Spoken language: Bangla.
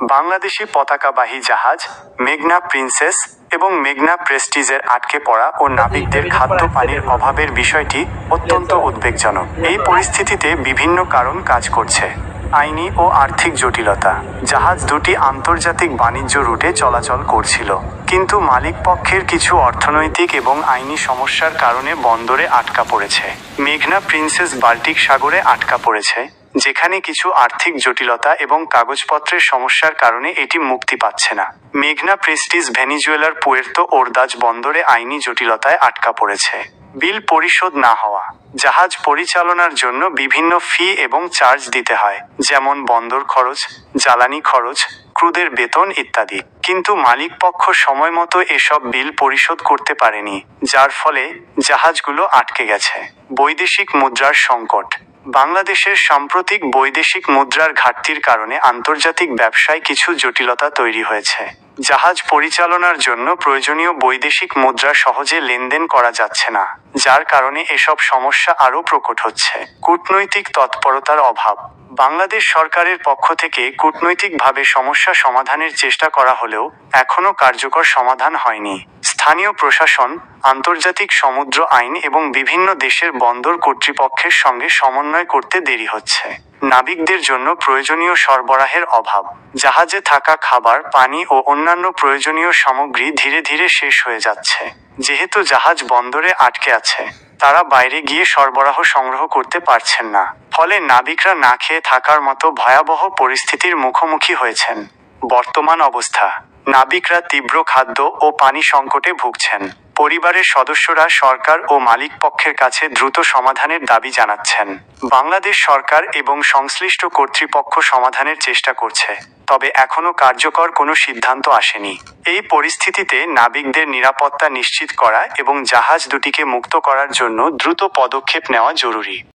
বাংলাদেশি পতাকাবাহী জাহাজ মেঘনা প্রিন্সেস এবং মেঘনা প্রেস্টিজের আটকে পড়া ও নাবিকদের খাদ্য পানির অভাবের বিষয়টি অত্যন্ত উদ্বেগজনক। এই পরিস্থিতিতে বিভিন্ন কারণ কাজ করছে। আইনি ও আর্থিক জটিলতা। জাহাজ দুটি আন্তর্জাতিক বাণিজ্য রুটে চলাচল করছিল। কিন্তু মালিক পক্ষের কিছু অর্থনৈতিক এবং আইনি সমস্যার কারণে বন্দরে আটকা পড়েছে। মেঘনা প্রিন্সেস বাল্টিক সাগরে আটকা পড়েছে, যেখানে কিছু আর্থিক জটিলতা এবং কাগজপত্রের সমস্যার কারণে এটি মুক্তি পাচ্ছে না। মেঘনা প্রেস্টিজ ভেনিজুয়েলার পুয়ের্তো ওরদাজ বন্দরে আইনি জটিলতায় আটকা পড়েছে। বিল পরিশোধ না হওয়া। জাহাজ পরিচালনার জন্য বিভিন্ন ফি এবং চার্জ দিতে হয়, যেমন বন্দর খরচ, জ্বালানি খরচ, ক্রুদের বেতন ইত্যাদি। কিন্তু মালিক পক্ষ সময় মতো এসব বিল পরিশোধ করতে পারেনি, যার ফলে জাহাজগুলো আটকে গেছে। বৈদেশিক মুদ্রার সংকট। বাংলাদেশের সাম্প্রতিক বৈদেশিক মুদ্রার ঘাটতির কারণে আন্তর্জাতিক ব্যবসায় কিছু জটিলতা তৈরি হয়েছে। জাহাজ পরিচালনার জন্য প্রয়োজনীয় বৈদেশিক মুদ্রা সহজে লেনদেন করা যাচ্ছে না, যার কারণে এসব সমস্যা আরও প্রকট হচ্ছে। কূটনৈতিক তৎপরতার অভাব। বাংলাদেশ সরকারের পক্ষ থেকে কূটনৈতিকভাবে সমস্যা সমাধানের চেষ্টা করা হলেও এখনও কার্যকর সমাধান হয়নি। স্থানীয় প্রশাসন, আন্তর্জাতিক সমুদ্র আইন এবং বিভিন্ন দেশের বন্দর কর্তৃপক্ষের সঙ্গে সমন্বয় করতে দেরি হচ্ছে। নাবিকদের জন্য প্রয়োজনীয় সরবরাহের অভাব। জাহাজে থাকা খাবার, পানি ও অন্যান্য প্রয়োজনীয় সামগ্রী ধীরে ধীরে শেষ হয়ে যাচ্ছে। যেহেতু জাহাজ বন্দরে আটকে আছে, তারা বাইরে গিয়ে সরবরাহ সংগ্রহ করতে পারছেন না। ফলে নাবিকরা না খেয়ে থাকার মতো ভয়াবহ পরিস্থিতির মুখোমুখি হয়েছেন। বর্তমান অবস্থা। নাবিকরা তীব্র খাদ্য ও পানি সংকটে ভুগছেন। পরিবারের সদস্যরা সরকার ও মালিক পক্ষের কাছে দ্রুত সমাধানের দাবি জানাচ্ছেন। বাংলাদেশ সরকার এবং সংশ্লিষ্ট কর্তৃপক্ষ সমাধানের চেষ্টা করছে, তবে এখনও কার্যকর কোনো সিদ্ধান্ত আসেনি। এই পরিস্থিতিতে নাবিকদের নিরাপত্তা নিশ্চিত করা এবং জাহাজ দুটিকে মুক্ত করার জন্য দ্রুত পদক্ষেপ নেওয়া জরুরি।